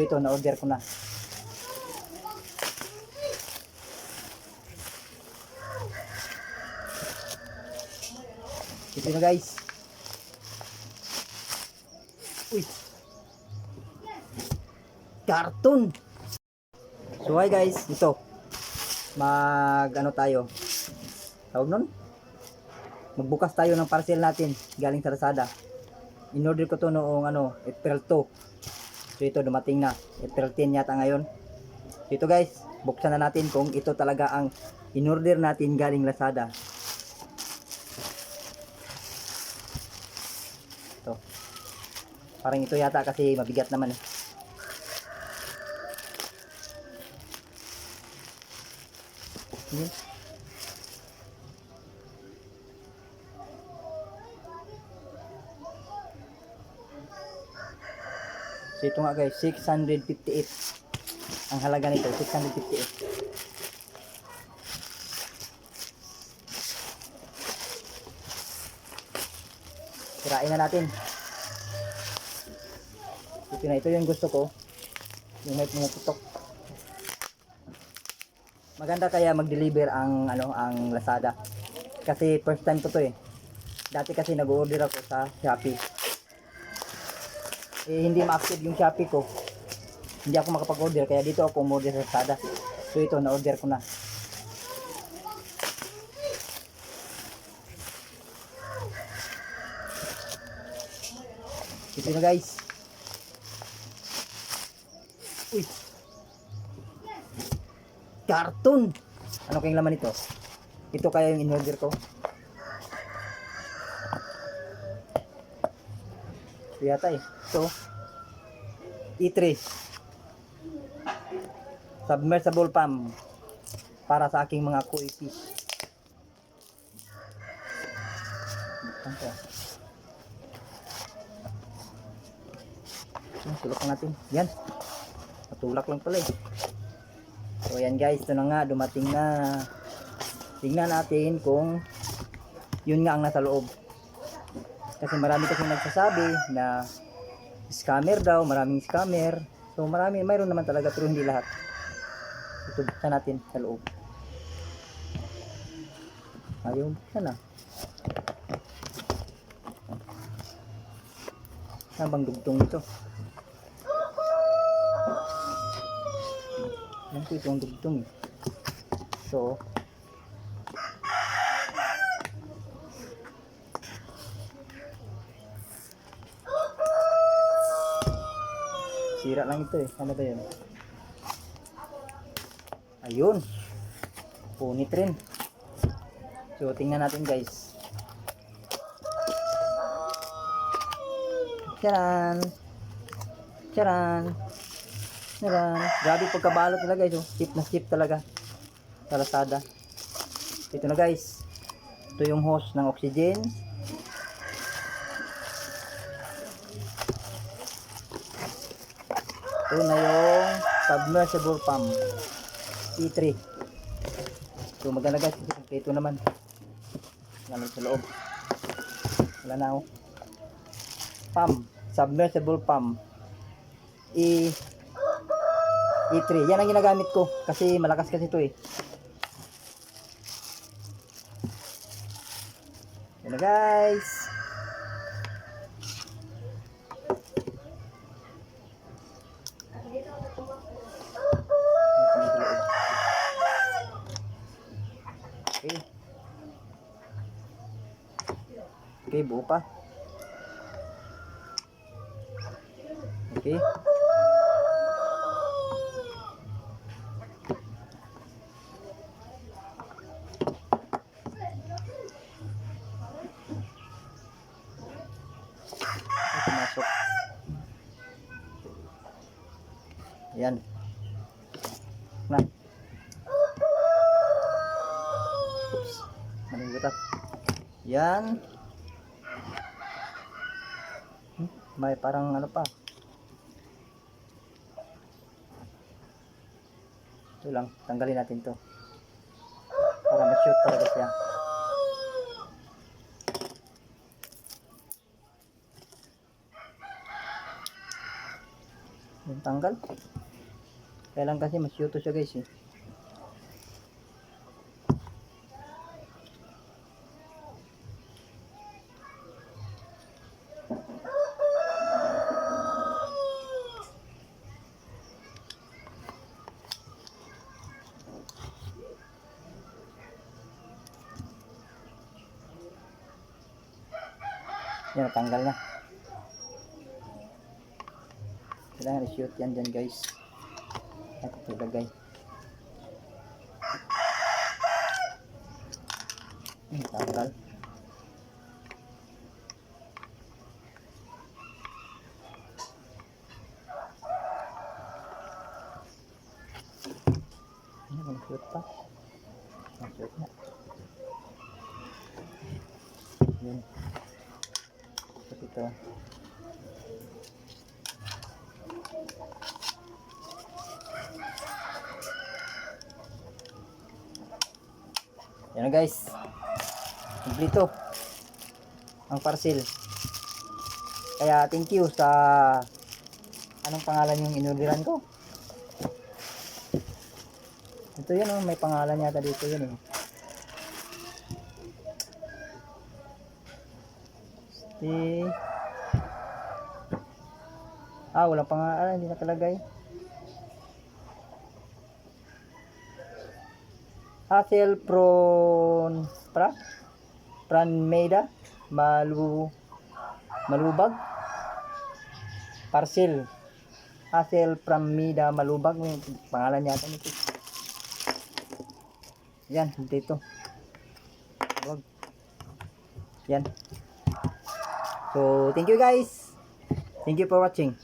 Ito, na-order ko na. Ito na guys. Uy. Karton. So hi guys, ito. Mag ano tayo? Tawag nun? Magbukas tayo ng parcel natin galing sa Lazada. In-order ko to noong ano, April 2. So ito dumating na. April 10 yata ngayon. So ito guys, buksan na natin kung ito talaga ang in-order natin galing Lazada. Ito. Parang ito yata kasi mabigat naman eh. Yan. So ito nga guys, 658. Ang halaga nito, 658. Sirain na natin. Ito na, ito yung gusto ko. Yung may pumuputok. Maganda kaya mag-deliver ang ano ang Lazada. Kasi first time ko to eh. Dati kasi nag-order ako sa Shopee eh, hindi ma-active yung Shopee ko. Hindi ako makapag-order kaya dito ako umorder sa Lazada. So ito, na-order ko na. Ito na guys. Uy. Karton. Ano kayong laman ito? Ito kaya yung in-order ko. Ito yata eh. So, E3. Submersible pump para sa aking mga koi fish. Tulak natin. Yan. Matulak lang pala eh. So ayan guys, ito na nga, dumating na. Tingnan natin kung yun nga ang nasa loob. Kasi marami kasi nagsasabi na scammer daw, maraming scammer. So marami, mayroon naman talaga pero hindi lahat. Ito buksan natin sa loob. Ayaw buksan na. Saan bang dugtong ito? Yan po itong dugtong eh. So, Sira lang ito eh. Ano ba yun? Ayun. Punit rin. So, tingnan natin guys. Charan! Charan! Charan! Grabe pagkabalot nila guys. Oh. Chip na chip talaga. Sa. Ito na guys. Ito yung hose ng oxygen. Ito na yung submersible pump. E3. So maganda guys. Ito naman. Namin sa loob. Wala na ako. Pump. Submersible pump. E E3. Yan ang ginagamit ko. Kasi malakas kasi ito eh. Yan na guys. ibu pa. Oke. Masuk. Yan. Nah. Oops. Malibutan. Yan. May parang ano pa. Ito lang. Tanggalin natin to. Para ma-shoot talaga siya. Yan. Tanggal. Kaya lang kasi mas yuto siya guys eh. Yan, natanggal na. Kailangan i-shoot yan dyan guys. At ito ilagay. Hmm, tanggal. Ano kung shoot pa? Ah, shoot na. Tapos ito. Yan na guys. Kompleto. Ang parcel. Kaya thank you sa anong pangalan yung inorderan ko. Ito yun oh, may pangalan yata dito yun eh. Si Ah, wala pangalan, hindi nakalagay. Hassel Pron Pra Pranmeda Malu Malubag Parcel Hassel Pramida Malubag yung pangalan yata nito. Yan, dito. Wag. Yan. So, thank you guys. Thank you for watching.